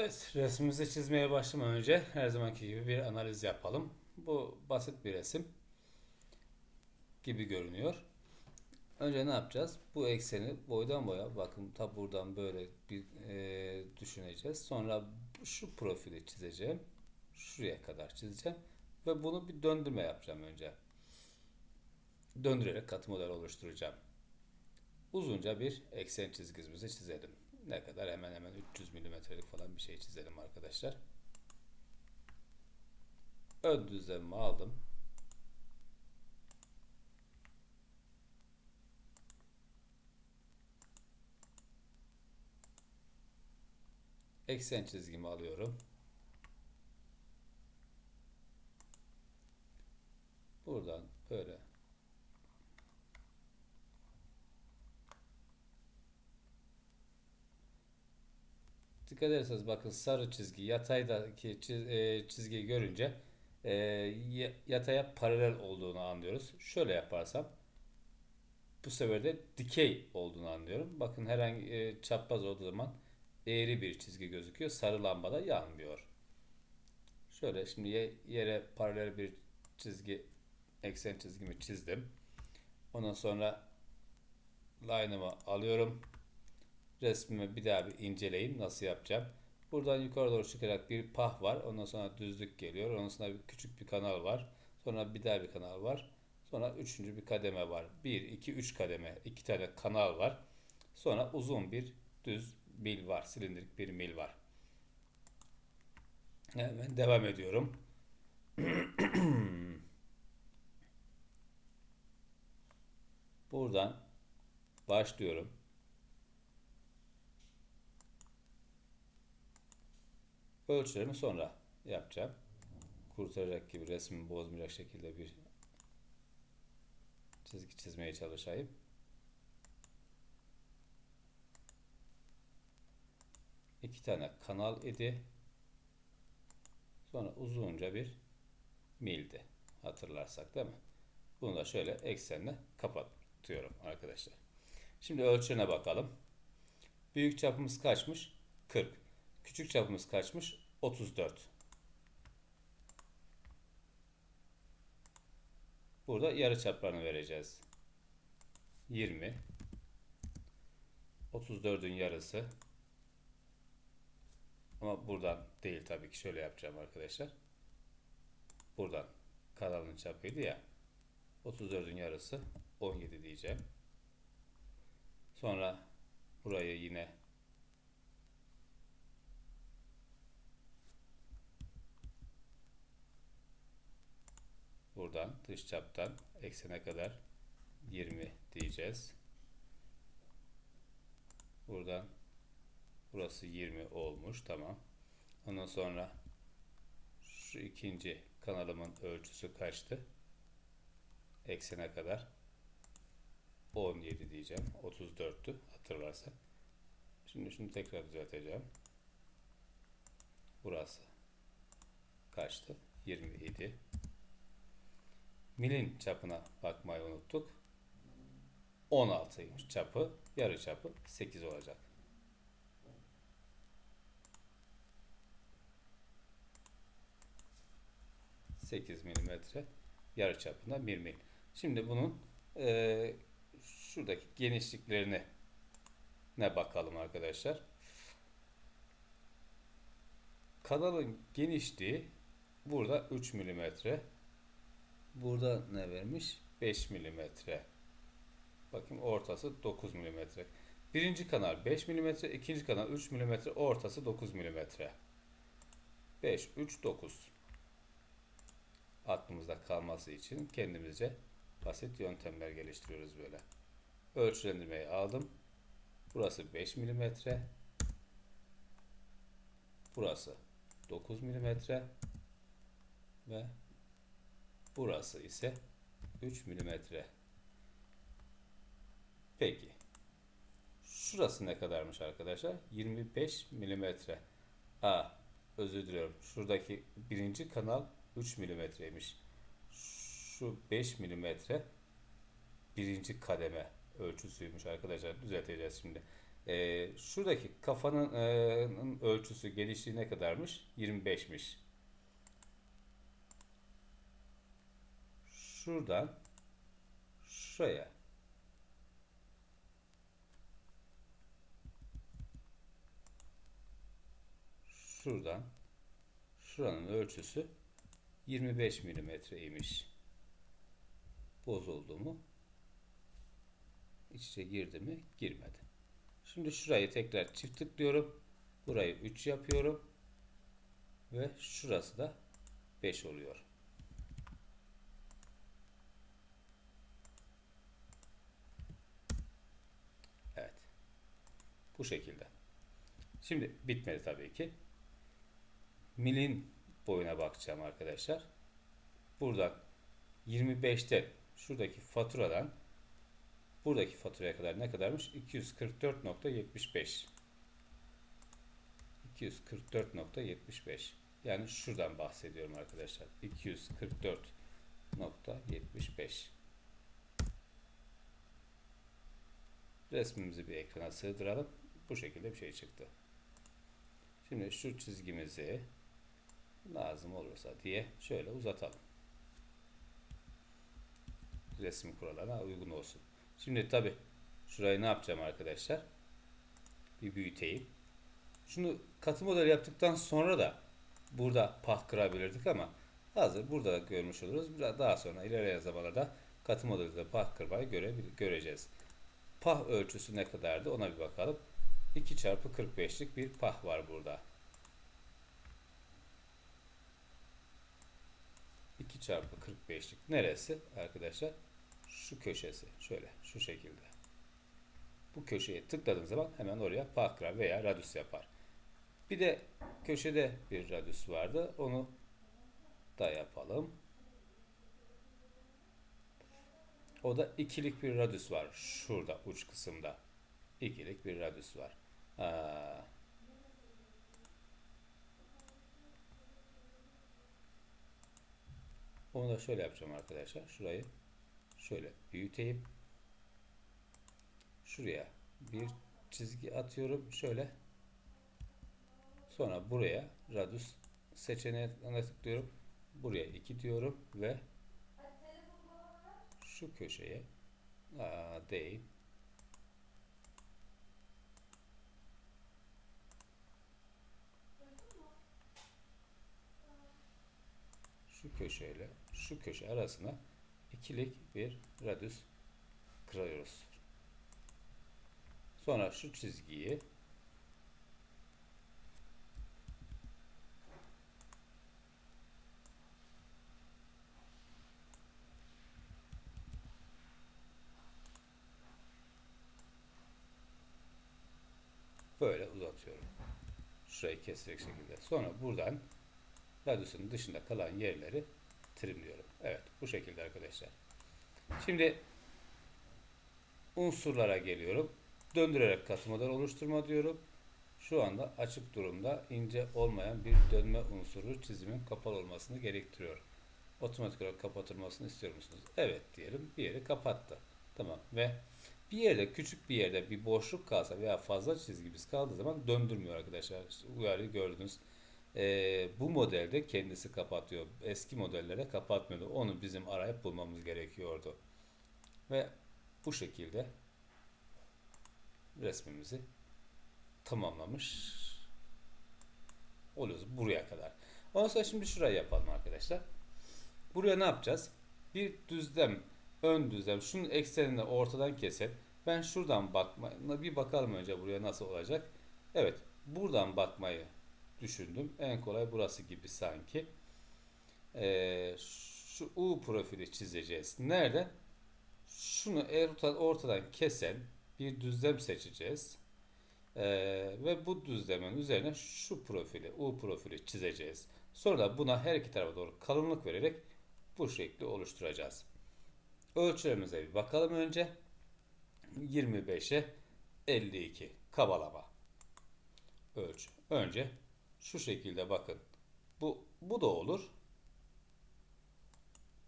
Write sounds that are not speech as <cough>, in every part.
Evet, resmimizi çizmeye başlamadan önce her zamanki gibi bir analiz yapalım. Bu basit bir resim gibi görünüyor. Önce ne yapacağız? Bu ekseni boydan boya, bakın ta buradan böyle bir e, düşüneceğiz. Sonra şu profili çizeceğim. Şuraya kadar çizeceğim. Ve bunu bir döndürme yapacağım önce. Döndürerek katı model oluşturacağım. Uzunca bir eksen çizgimizi çizelim. Ne kadar? Hemen hemen 300 milimetrelik falan bir şey çizelim arkadaşlar. Ön düzlemimi aldım. Eksen çizgimi alıyorum. Buradan böyle Dikkat ederseniz bakın sarı çizgi yataydaki çiz- e, çizgiyi görünce e, ya- yataya paralel olduğunu anlıyoruz. Şöyle yaparsam bu sefer de dikey olduğunu anlıyorum. Bakın herhangi e, çapraz olduğu zaman eğri bir çizgi gözüküyor. Sarı lambada yanmıyor. Şöyle şimdi ye- yere paralel bir çizgi eksen çizgimi çizdim. Ondan sonra line'ımı alıyorum. Resmimi bir daha bir inceleyin. Nasıl yapacağım? Buradan yukarı doğru çıkarak bir pah var. Ondan sonra düzlük geliyor. Ondan sonra bir küçük bir kanal var. Sonra bir daha bir kanal var. Sonra üçüncü bir kademe var. Bir, iki, üç kademe. iki tane kanal var. Sonra uzun bir düz mil var. Silindirik bir mil var. Hemen devam ediyorum. <clears throat> Buradan başlıyorum. Ölçülerimi sonra yapacağım. Kurtaracak gibi resmimi bozmayacak şekilde bir çizgi çizmeye çalışayım. İki tane kanal idi. Sonra uzunca bir mildi. Hatırlarsak değil mi? Bunu da şöyle eksenle kapatıyorum arkadaşlar. Şimdi ölçüne bakalım. Büyük çapımız kaçmış? 40. Küçük çapımız kaçmış? 34. Burada yarı çaplarını vereceğiz. 20. 34'ün yarısı. Ama buradan değil tabii ki. Şöyle yapacağım arkadaşlar. Buradan kanalın çapıydı ya. 34'ün yarısı 17 diyeceğim. Sonra burayı yine buradan dış çaptan eksene kadar 20 diyeceğiz. Buradan burası 20 olmuş. Tamam. Ondan sonra şu ikinci kanalımın ölçüsü kaçtı? Eksene kadar 17 diyeceğim. 34'tü hatırlarsak. Şimdi şunu tekrar düzelteceğim. Burası kaçtı? 20 idi. Milin çapına bakmayı unuttuk. 16'ymış çapı. Yarı çapı 8 olacak. Sekiz milimetre yarı çapında bir mil. Şimdi bunun e, şuradaki genişliklerini ne bakalım arkadaşlar. Kanalın genişliği burada 3 milimetre. Burada ne vermiş? 5 milimetre. Bakın ortası 9 milimetre. Birinci kanal 5 milimetre, ikinci kanal 3 milimetre, ortası 9 milimetre. 5, 3, 9. Aklımızda kalması için kendimizce basit yöntemler geliştiriyoruz böyle. Ölçülendirmeyi aldım. Burası 5 milimetre. Burası 9 milimetre. Ve burası ise 3 milimetre. Peki. Şurası ne kadarmış arkadaşlar? 25 milimetre. A, özür diliyorum. Şuradaki birinci kanal 3 milimetreymiş. Şu 5 milimetre birinci kademe ölçüsüymüş arkadaşlar. Düzelteceğiz şimdi. Ee, şuradaki kafanın e, ölçüsü, genişliği ne kadarmış? 25'miş. Şuradan şuraya şuradan şuranın ölçüsü 25 milimetreymiş. Bozuldu mu? İç içe girdi mi? Girmedi. Şimdi şurayı tekrar çift tıklıyorum. Burayı 3 yapıyorum. Ve şurası da 5 oluyor. Evet. Bu şekilde. Şimdi bitmedi tabii ki. Milin boyuna bakacağım arkadaşlar. Buradan 25'te şuradaki faturadan buradaki faturaya kadar ne kadarmış? 244.75 244.75 yani şuradan bahsediyorum arkadaşlar. 244.75 Resmimizi bir ekrana sığdıralım. Bu şekilde bir şey çıktı. Şimdi şu çizgimizi lazım olursa diye şöyle uzatalım. Resim kurallarına uygun olsun. Şimdi tabi şurayı ne yapacağım arkadaşlar? Bir büyüteyim. Şunu katı model yaptıktan sonra da burada pah kırabilirdik ama hazır burada da görmüş oluruz. Biraz daha sonra ilerleyen zamanlarda katı modelde pah kırmayı göre, göreceğiz. Pah ölçüsü ne kadardı ona bir bakalım. 2 çarpı 45'lik bir pah var burada. 2 çarpı 45'lik neresi arkadaşlar? Şu köşesi. Şöyle şu şekilde. Bu köşeye tıkladığınız zaman hemen oraya pakra veya radius yapar. Bir de köşede bir radius vardı. Onu da yapalım. O da ikilik bir radius var. Şurada uç kısımda. ikilik bir radius var. Aa, Onu da şöyle yapacağım arkadaşlar. Şurayı şöyle büyüteyim. Şuraya bir çizgi atıyorum. Şöyle. Sonra buraya radius seçeneğine tıklıyorum. Buraya 2 diyorum ve şu köşeye aa, değil. Şu köşeyle şu köşe arasına ikilik bir radius kırıyoruz. Sonra şu çizgiyi böyle uzatıyorum. Şurayı kesecek şekilde. Sonra buradan radiusun dışında kalan yerleri trimliyorum. Evet bu şekilde arkadaşlar. Şimdi unsurlara geliyorum. Döndürerek katı model oluşturma diyorum. Şu anda açık durumda ince olmayan bir dönme unsuru çizimin kapalı olmasını gerektiriyor. Otomatik olarak kapatılmasını istiyor musunuz? Evet diyelim. Bir yeri kapattı. Tamam ve bir yerde küçük bir yerde bir boşluk kalsa veya fazla çizgimiz kaldığı zaman döndürmüyor arkadaşlar. Uyarıyı gördünüz. Ee, bu modelde kendisi kapatıyor. Eski modellere kapatmıyordu. Onu bizim arayıp bulmamız gerekiyordu. Ve bu şekilde resmimizi tamamlamış oluyoruz buraya kadar. Ondan sonra şimdi şurayı yapalım arkadaşlar. Buraya ne yapacağız? Bir düzlem, ön düzlem, şunun eksenini ortadan kesin. Ben şuradan bakma, bir bakalım önce buraya nasıl olacak. Evet, buradan bakmayı düşündüm. En kolay burası gibi sanki. Ee, şu U profili çizeceğiz. Nerede? Şunu ortadan kesen bir düzlem seçeceğiz. Ee, ve bu düzlemin üzerine şu profili, U profili çizeceğiz. Sonra da buna her iki tarafa doğru kalınlık vererek bu şekli oluşturacağız. Ölçülerimize bir bakalım önce. 25'e 52 kabalama ölçü. Önce şu şekilde bakın. Bu, bu da olur.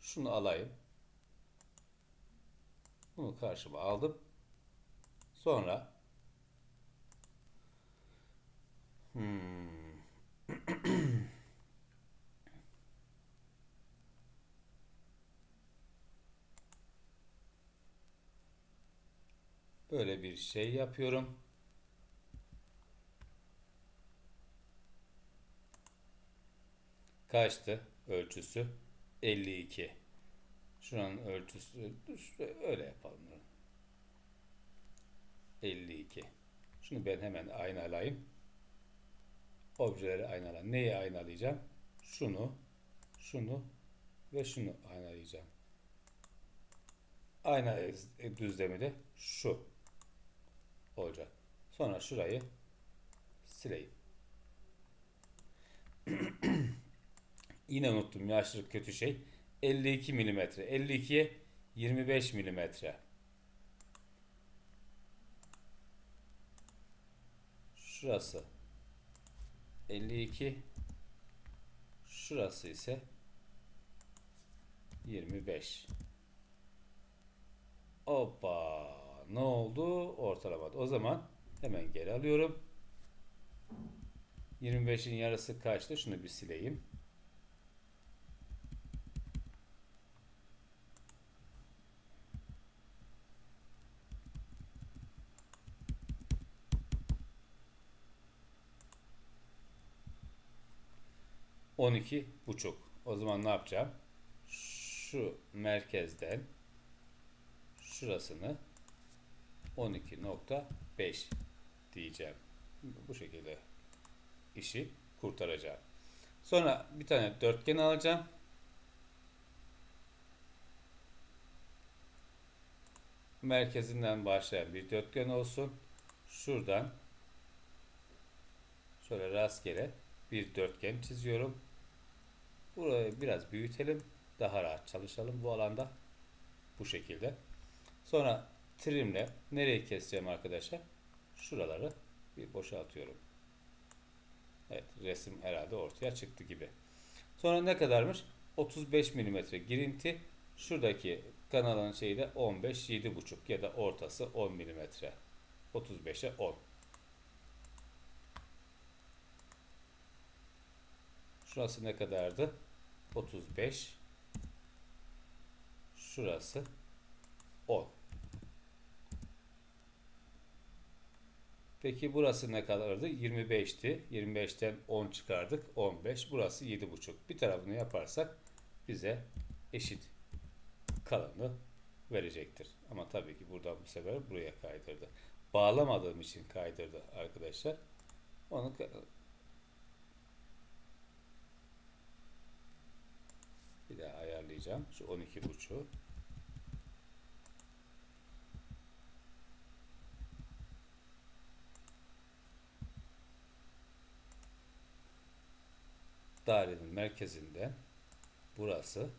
Şunu alayım. Bunu karşıma aldım. Sonra hmm. <clears throat> böyle bir şey yapıyorum. Kaçtı ölçüsü? 52. Şuranın ölçüsü öyle yapalım. 52. Şunu ben hemen aynalayayım. Objeleri aynala. Neyi aynalayacağım? Şunu, şunu ve şunu aynalayacağım. Ayna düzlemi de şu olacak. Sonra şurayı sileyim. <clears throat> Yine unuttum yaşlılık kötü şey. 52 milimetre. 52'ye 25 milimetre. Şurası 52 şurası ise 25 Hoppa ne oldu ortalamada o zaman hemen geri alıyorum 25'in yarısı kaçtı şunu bir sileyim 12 buçuk. O zaman ne yapacağım? Şu merkezden şurasını 12.5 diyeceğim. Bu şekilde işi kurtaracağım. Sonra bir tane dörtgen alacağım. Merkezinden başlayan bir dörtgen olsun. Şuradan şöyle rastgele bir dörtgen çiziyorum. Burayı biraz büyütelim. Daha rahat çalışalım bu alanda. Bu şekilde. Sonra trimle nereyi keseceğim arkadaşlar? Şuraları bir boşaltıyorum. Evet resim herhalde ortaya çıktı gibi. Sonra ne kadarmış? 35 mm girinti. Şuradaki kanalın şeyi de 15 7,5 ya da ortası 10 mm. 35'e 10. Şurası ne kadardı? 35 şurası 10 Peki burası ne kadardı? 25'ti. 25'ten 10 çıkardık. 15. Burası 7,5. Bir tarafını yaparsak bize eşit kalanı verecektir. Ama tabii ki buradan bu sefer buraya kaydırdı. Bağlamadığım için kaydırdı arkadaşlar. Onu Bir daha ayarlayacağım. Şu 12 buçuğu. Dairenin merkezinden burası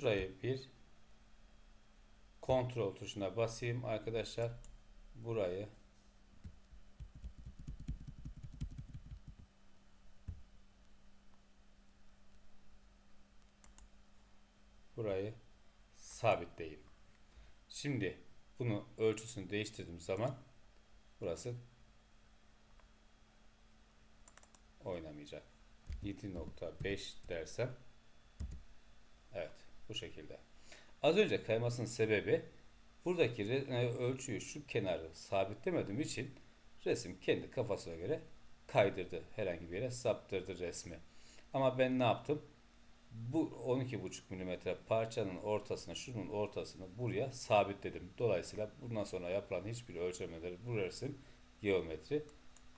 Şurayı bir kontrol tuşuna basayım arkadaşlar. Burayı burayı sabitleyeyim. Şimdi bunu ölçüsünü değiştirdiğim zaman burası oynamayacak. 7.5 dersem evet bu şekilde. Az önce kaymasının sebebi buradaki e, ölçüyü şu kenarı sabitlemediğim için Resim kendi kafasına göre kaydırdı. Herhangi bir yere saptırdı resmi. Ama ben ne yaptım? Bu 12,5 mm parçanın ortasına, şunun ortasını buraya sabitledim. Dolayısıyla bundan sonra yapılan hiçbir ölçemeleri bu resim geometri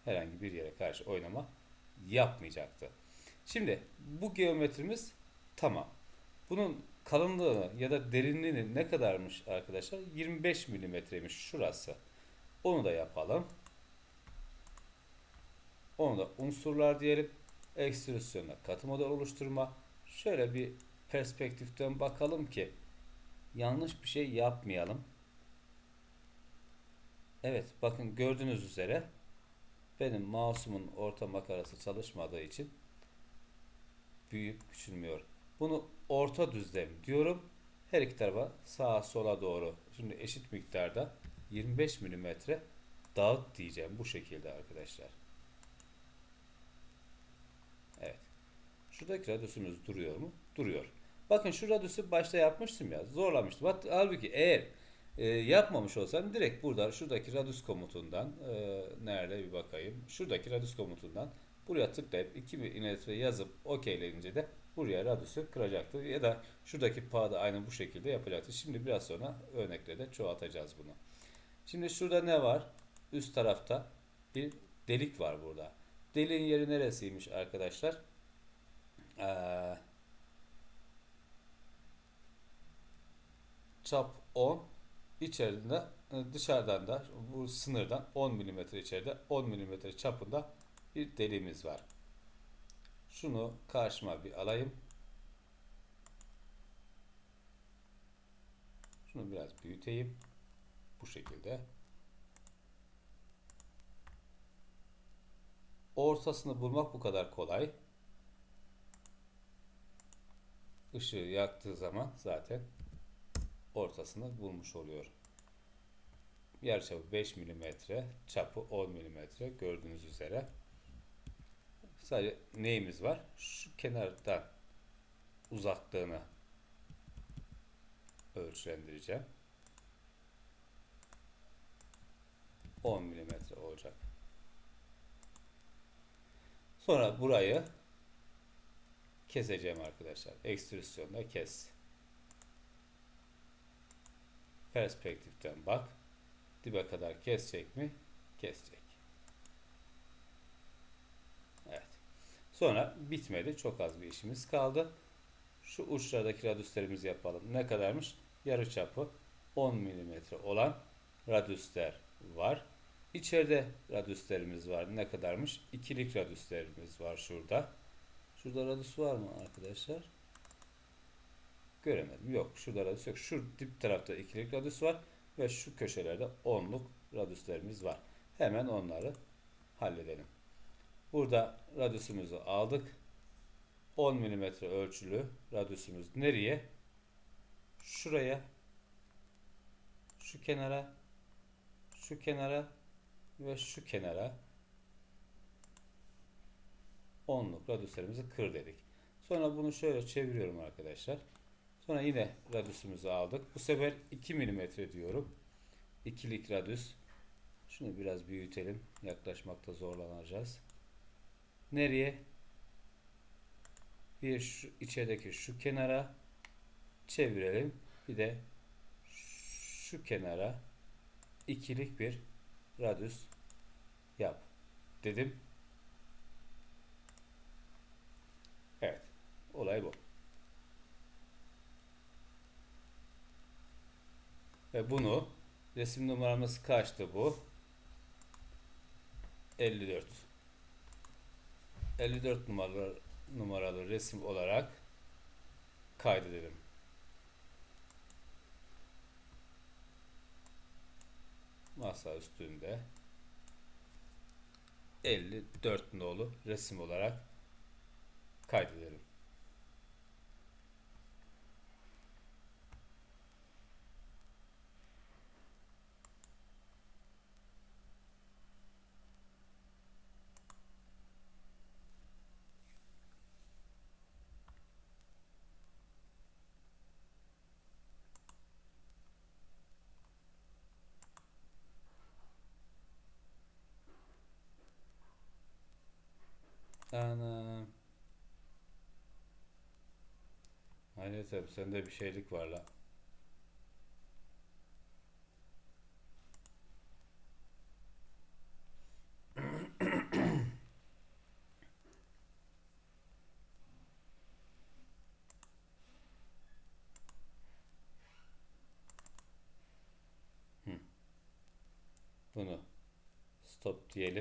herhangi bir yere karşı oynama yapmayacaktı. Şimdi bu geometrimiz tamam. Bunun kalınlığı ya da derinliği ne kadarmış arkadaşlar? 25 milimetreymiş şurası. Onu da yapalım. Onu da unsurlar diyelim. Ekstrüsyonla katı model oluşturma. Şöyle bir perspektiften bakalım ki yanlış bir şey yapmayalım. Evet bakın gördüğünüz üzere benim mouse'umun orta makarası çalışmadığı için büyük küçülmüyor. Bunu orta düzlem diyorum. Her iki tarafa sağa sola doğru. Şimdi eşit miktarda 25 mm dağıt diyeceğim bu şekilde arkadaşlar. Evet. Şuradaki radyüsümüz duruyor mu? Duruyor. Bakın şu radyüsü başta yapmıştım ya. Zorlamıştım. Halbuki eğer e, yapmamış olsam direkt burada şuradaki radius komutundan e, nerede bir bakayım. Şuradaki radius komutundan buraya tıklayıp 2 milimetre yazıp okeyleyince de buraya radiusu kıracaktı. Ya da şuradaki pağı da aynı bu şekilde yapacaktı. Şimdi biraz sonra örnekle de çoğaltacağız bunu. Şimdi şurada ne var? Üst tarafta bir delik var burada. Deliğin yeri neresiymiş arkadaşlar? Ee, çap 10 içerisinde dışarıdan da bu sınırdan 10 mm içeride 10 mm çapında bir deliğimiz var. Şunu karşıma bir alayım. Şunu biraz büyüteyim. Bu şekilde. Ortasını bulmak bu kadar kolay. Işığı yaktığı zaman zaten ortasını bulmuş oluyor. Yarıçapı 5 mm, çapı 10 mm gördüğünüz üzere. Sadece neyimiz var? Şu kenardan uzaklığını ölçülendireceğim. 10 mm olacak. Sonra burayı keseceğim arkadaşlar. Ekstrüsyonda kes. Perspektiften bak. Dibe kadar kesecek mi? Kesecek. Evet. Sonra bitmedi. Çok az bir işimiz kaldı. Şu uçlardaki radüslerimizi yapalım. Ne kadarmış? Yarı çapı 10 mm olan radüsler var. İçeride radüslerimiz var. Ne kadarmış? İkilik radüslerimiz var şurada. Şurada radüs var mı arkadaşlar? Göremedim. Yok. Şurada radüs yok. Şu dip tarafta ikilik radüs var. Ve şu köşelerde onluk radüslerimiz var. Hemen onları halledelim. Burada radüsümüzü aldık. 10 mm ölçülü radüsümüz nereye? Şuraya. Şu kenara. Şu kenara. Ve şu kenara. Onluk radüslerimizi kır dedik. Sonra bunu şöyle çeviriyorum arkadaşlar. Sonra yine radüsümüzü aldık. Bu sefer 2 mm diyorum. İkilik radüs. Şunu biraz büyütelim. Yaklaşmakta zorlanacağız. Nereye? Bir şu içerideki şu kenara çevirelim. Bir de şu kenara ikilik bir radüs yap dedim. Evet. Olay bu. Ve bunu resim numaramız kaçtı bu? 54. 54 numaralı, numaralı resim olarak kaydedelim. Masa üstünde 54 nolu resim olarak kaydedelim. Ana. Hayret abi sende bir şeylik var la. Bunu stop diyelim.